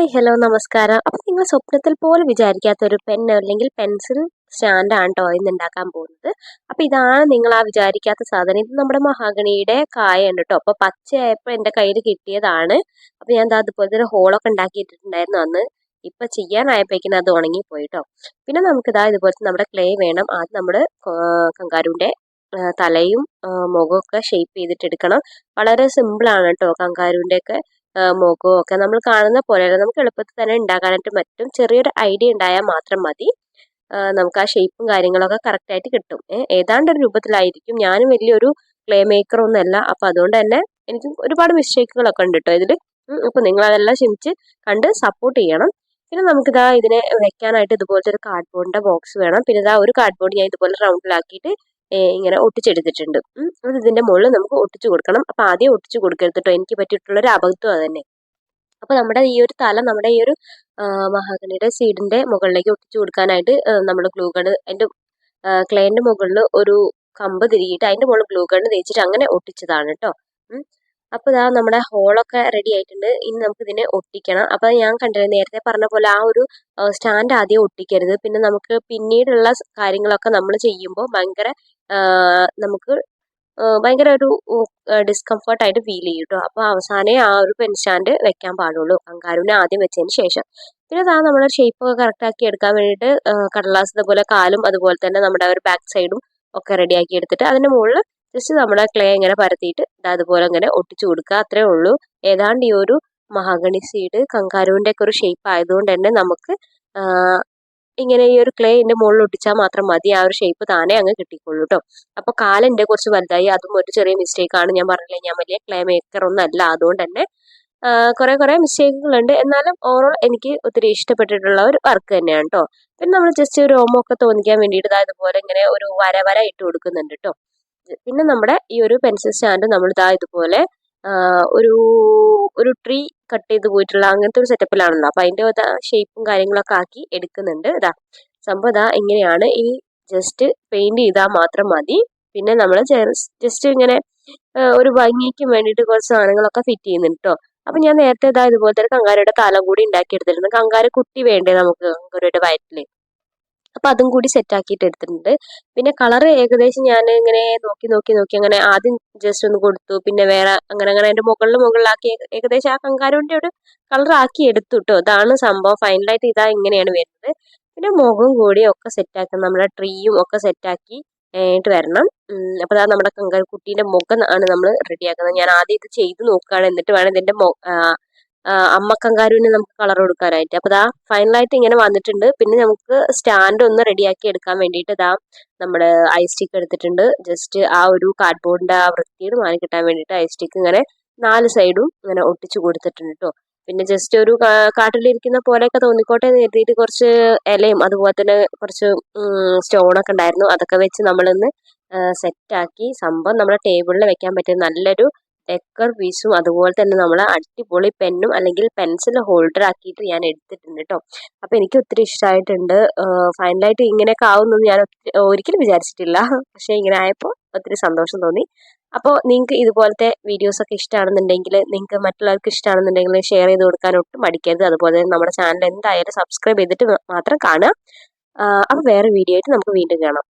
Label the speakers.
Speaker 1: Hi hello നമസ്കാരം. അപ്പം നിങ്ങൾ സ്വപ്നത്തിൽ പോലും വിചാരിക്കാത്ത ഒരു പെൻ അല്ലെങ്കിൽ പെൻസിൽ സ്റ്റാൻഡാണ് കേട്ടോ ഇന്ന് ഉണ്ടാക്കാൻ പോകുന്നത്. അപ്പം ഇതാണ് നിങ്ങൾ ആ വിചാരിക്കാത്ത സാധനം. ഇത് നമ്മുടെ മഹാഗണിയുടെ കായാണ് കേട്ടോ അപ്പോൾ പച്ചയായപ്പോൾ എന്റെ കയ്യിൽ കിട്ടിയതാണ്. അപ്പം ഞാൻ അതുപോലെ തന്നെ ഹോളൊക്കെ ഉണ്ടാക്കിയിട്ടുണ്ടായിരുന്നു അന്ന്. ഇപ്പം ചെയ്യാനായപ്പോഴേക്കും അത് ഉണങ്ങിപ്പോയി കേട്ടോ പിന്നെ നമുക്കിതാ ഇതുപോലത്തെ നമ്മുടെ ക്ലേ വേണം. ആദ്യം നമ്മൾ കങ്കാരുവിന്റെ തലയും മുഖമൊക്കെ ഷേപ്പ് ചെയ്തിട്ടെടുക്കണം. വളരെ സിമ്പിളാണ് കേട്ടോ കങ്കാരുവിന്റെ ഒക്കെ മുഖവും ഒക്കെ നമ്മൾ കാണുന്ന പോലെയല്ല. നമുക്ക് എളുപ്പത്തിൽ തന്നെ ഉണ്ടാക്കാനായിട്ട് പറ്റും. ചെറിയൊരു ഐഡിയ ഉണ്ടായാൽ മാത്രം മതി. നമുക്ക് ആ ഷേപ്പും കാര്യങ്ങളൊക്കെ കറക്റ്റായിട്ട് കിട്ടും. ഏതാണ്ട് ഒരു രൂപത്തിലായിരിക്കും. ഞാനും വലിയൊരു ക്ലേ മേക്കർ ഒന്നുമല്ല അപ്പം അതുകൊണ്ട് തന്നെ എനിക്ക് ഒരുപാട് മിസ്റ്റേക്കുകളൊക്കെ ഉണ്ട് കേട്ടോ ഇതിൽ അപ്പോൾ നിങ്ങൾ അതെല്ലാം ക്ഷമിച്ച് കണ്ട് സപ്പോർട്ട് ചെയ്യണം. പിന്നെ നമുക്കിതാ ഇതിനെ വെക്കാനായിട്ട് ഇതുപോലത്തെ ഒരു കാർഡ്ബോർഡിന്റെ ബോക്സ് വേണം. പിന്നെ ഇതാ ഒരു കാർഡ്ബോർഡ് ഞാൻ ഇതുപോലെ റൗണ്ടിലാക്കിയിട്ട് ഇങ്ങനെ ഒട്ടിച്ചെടുത്തിട്ടുണ്ട്. അത് ഇതിന്റെ മുകളിൽ നമുക്ക് ഒട്ടിച്ചു കൊടുക്കണം. അപ്പോൾ ആദ്യം ഒട്ടിച്ചു കൊടുക്കരുത് കേട്ടോ എനിക്ക് പറ്റിയിട്ടുള്ളൊരു അബദ്ധം അത് തന്നെ അപ്പോൾ നമ്മുടെ ഈ ഒരു തല നമ്മുടെ ഈ ഒരു മഹാഗണിയുടെ സീഡിന്റെ മുകളിലേക്ക് ഒട്ടിച്ചു കൊടുക്കാനായിട്ട് നമ്മൾ ഗ്ലൂ ഗൺ അതിന്റെ ക്ലേന്റെ മുകളിൽ ഒരു കമ്പ് തിരികിയിട്ട് അതിന്റെ മുകളിൽ ഗ്ലൂ ഗൺ തേച്ചിട്ട് അങ്ങനെ ഒട്ടിച്ചതാണ് കേട്ടോ അപ്പോൾ ഇതാ നമ്മുടെ ഹോളൊക്കെ റെഡി ആയിട്ടുണ്ട്. ഇനി നമുക്ക് ഇതിനെ ഒട്ടിക്കണം. അപ്പോൾ ഞാൻ കണ്ടത് നേരത്തെ പറഞ്ഞ പോലെ ആ ഒരു സ്റ്റാൻഡ് ആദ്യം ഒട്ടിക്കരുത്. പിന്നെ നമുക്ക് പിന്നീടുള്ള കാര്യങ്ങളൊക്കെ നമ്മൾ ചെയ്യുമ്പോൾ ഭയങ്കര നമുക്ക് ഭയങ്കര ഒരു ഡിസ്കംഫർട്ട് ആയിട്ട് ഫീൽ ചെയ്യും കേട്ടോ അപ്പോൾ അവസാനേ ആ ഒരു പെൻ സ്റ്റാൻഡ് വെക്കാൻ പാടുള്ളൂ. അങ്കാരുവിനെ ആദ്യം വെച്ചതിന് ശേഷം. പിന്നെ അതാ നമ്മുടെ ഷേപ്പൊക്കെ കറക്റ്റാക്കി എടുക്കാൻ വേണ്ടിയിട്ട് കടലാസ് ഇതുപോലെ കാലും അതുപോലെ തന്നെ നമ്മുടെ ഒരു ബാക്ക് സൈഡും ഒക്കെ റെഡിയാക്കി എടുത്തിട്ട് അതിന്റെ മുകളിൽ ജസ്റ്റ് നമ്മുടെ ക്ലേ ഇങ്ങനെ പരത്തിയിട്ട് അതുപോലെ ഇങ്ങനെ ഒട്ടിച്ചു കൊടുക്കുക. അത്രേ ഉള്ളൂ. ഏതാണ്ട് ഈ ഒരു മഹാഗണി സീഡ് കങ്കാരുവിന്റെ ഒക്കെ ഒരു ഷേപ്പ് ആയതുകൊണ്ട് തന്നെ നമുക്ക് ഇങ്ങനെ ഈ ഒരു ക്ലേ ഇതിന്റെ മുകളിൽ ഒട്ടിച്ചാൽ മാത്രം മതി. ആ ഒരു ഷേപ്പ് താനേ അങ്ങ് കിട്ടിക്കോളൂ കേട്ടോ അപ്പോൾ കാലെന്റെ കുറച്ച് വലുതായി. അതും ഒരു ചെറിയ ആണ്. ഞാൻ പറഞ്ഞില്ലേ ഞാൻ വലിയ ക്ലേ മേക്കർ ഒന്നും അല്ല. അതുകൊണ്ട് തന്നെ കുറേ കുറേ മിസ്റ്റേക്കുകളുണ്ട് എന്നാലും ഓവറോൾ എനിക്ക് ഒത്തിരി ഇഷ്ടപ്പെട്ടിട്ടുള്ള ഒരു വർക്ക് തന്നെയാണ് കേട്ടോ പിന്നെ നമ്മൾ ജസ്റ്റ് ഒരു ഓമൊക്കെ തോന്നിക്കാൻ വേണ്ടിയിട്ട് ഇതുപോലെ ഇങ്ങനെ ഒരു വര വര ഇട്ട് കൊടുക്കുന്നുണ്ട് കേട്ടോ പിന്നെ നമ്മുടെ ഈ ഒരു പെൻസിൽ സ്റ്റാൻഡ് നമ്മൾ ഇതാ ഇതുപോലെ ഒരു ഒരു ട്രീ കട്ട് ചെയ്ത് പോയിട്ടുള്ള അങ്ങനത്തെ ഒരു സെറ്റപ്പിലാണല്ലോ അപ്പൊ അതിന്റെ ഷേപ്പും കാര്യങ്ങളൊക്കെ ആക്കി എടുക്കുന്നുണ്ട്. ഇതാ സംഭവം ഇതാ ഇങ്ങനെയാണ്. ഈ ജസ്റ്റ് പെയിന്റ് ചെയ്താൽ മാത്രം മതി. പിന്നെ നമ്മൾ ജസ്റ്റ് ഇങ്ങനെ ഒരു ഭംഗിക്ക് വേണ്ടിയിട്ട് കുറച്ച് സാധനങ്ങളൊക്കെ ഫിറ്റ് ചെയ്യുന്നുണ്ട് കേട്ടോ അപ്പം ഞാൻ നേരത്തെ ഇതാ ഇതുപോലത്തെ കങ്കാരയുടെ തലം കൂടി ഉണ്ടാക്കി എടുത്തിരുന്നു കങ്കാര കുട്ടി വേണ്ടേ നമുക്ക് കങ്കാരയുടെ വയറ്റിൽ അപ്പൊ അതും കൂടി സെറ്റ് ആക്കിയിട്ട് എടുത്തിട്ടുണ്ട്. പിന്നെ കളർ ഏകദേശം ഞാൻ ഇങ്ങനെ നോക്കി നോക്കി നോക്കി അങ്ങനെ ആദ്യം ജസ്റ്റ് ഒന്ന് കൊടുത്തു. പിന്നെ വേറെ അങ്ങനെ അങ്ങനെ അതിന്റെ മുകളിൽ മുകളിലാക്കി ഏകദേശം ആ കങ്കാരുവിന്റെ ഒരു കളർ ആക്കി എടുത്തു കേട്ടോ ഇതാണ് സംഭവം. ഫൈനലായിട്ട് ഇതാ ഇങ്ങനെയാണ് വരുന്നത്. പിന്നെ മുഖം കൂടി ഒക്കെ സെറ്റാക്കി നമ്മുടെ ട്രീയും ഒക്കെ സെറ്റാക്കി ആയിട്ട് വരണം. അപ്പോൾ അതാ നമ്മുടെ കങ്കാരു കുട്ടീന്റെ മുഖം ആണ് നമ്മൾ റെഡിയാക്കുന്നത് ഞാൻ ആദ്യം ഇത് ചെയ്ത് നോക്കുകയാണ് എന്നിട്ട് വേണം ഇതിന്റെ അമ്മക്കങ്കാരുവിന് നമുക്ക് കളർ കൊടുക്കാനായിട്ട്. അപ്പോൾ ഇതാ ഫൈനലായിട്ട് ഇങ്ങനെ വന്നിട്ടുണ്ട്. പിന്നെ നമുക്ക് സ്റ്റാൻഡ് ഒന്ന് റെഡിയാക്കി എടുക്കാൻ വേണ്ടിയിട്ട് ഇതാ നമ്മുടെ ഐ സ്റ്റിക്ക് എടുത്തിട്ടുണ്ട്. ജസ്റ്റ് ആ ഒരു കാർഡ്ബോർഡിന്റെ ആ വൃത്തിയിൽ മാറി കിട്ടാൻ വേണ്ടിയിട്ട് ഐ സ്റ്റിക്ക് ഇങ്ങനെ നാല് സൈഡും ഇങ്ങനെ ഒട്ടിച്ചു കൊടുത്തിട്ടുണ്ട് കേട്ടോ പിന്നെ ജസ്റ്റ് ഒരു കാട്ടിലിരിക്കുന്ന പോലെയൊക്കെ തോന്നിക്കോട്ടെ എന്ന് കരുതിയിട്ട് കുറച്ച് ഇലയും അതുപോലെ തന്നെ കുറച്ച് സ്റ്റോണൊക്കെ ഉണ്ടായിരുന്നു. അതൊക്കെ വെച്ച് നമ്മളിന്ന് സെറ്റാക്കി സംഭവം നമ്മുടെ ടേബിളിൽ വെക്കാൻ പറ്റിയ നല്ലൊരു ഡെക്കർ പീസും അതുപോലെ തന്നെ നമ്മൾ അടിപൊളി പെന്നും അല്ലെങ്കിൽ പെൻസിൽ ഹോൾഡർ ആക്കിയിട്ട് ഞാൻ എടുത്തിട്ടുണ്ട് കേട്ടോ അപ്പോൾ എനിക്ക് ഒത്തിരി ഇഷ്ടമായിട്ടുണ്ട് ഫൈനലായിട്ട് ഇങ്ങനെയൊക്കെ ആവുമെന്ന് ഞാൻ ഒരിക്കലും വിചാരിച്ചിട്ടില്ല. പക്ഷേ ഇങ്ങനെ ആയപ്പോൾ ഒത്തിരി സന്തോഷം തോന്നി. അപ്പോൾ നിങ്ങൾക്ക് ഇതുപോലത്തെ വീഡിയോസൊക്കെ ഇഷ്ടമാണെന്നുണ്ടെങ്കിൽ നിങ്ങൾക്ക് മറ്റുള്ളവർക്ക് ഇഷ്ടമാണെന്നുണ്ടെങ്കിൽ ഷെയർ ചെയ്ത് കൊടുക്കാൻ ഒട്ടും മടിക്കരുത്. അതുപോലെ തന്നെ നമ്മുടെ ചാനൽ എന്തായാലും സബ്സ്ക്രൈബ് ചെയ്തിട്ട് മാത്രം കാണുക. അപ്പോൾ വേറെ വീഡിയോ ആയിട്ട് നമുക്ക് വീണ്ടും കാണാം.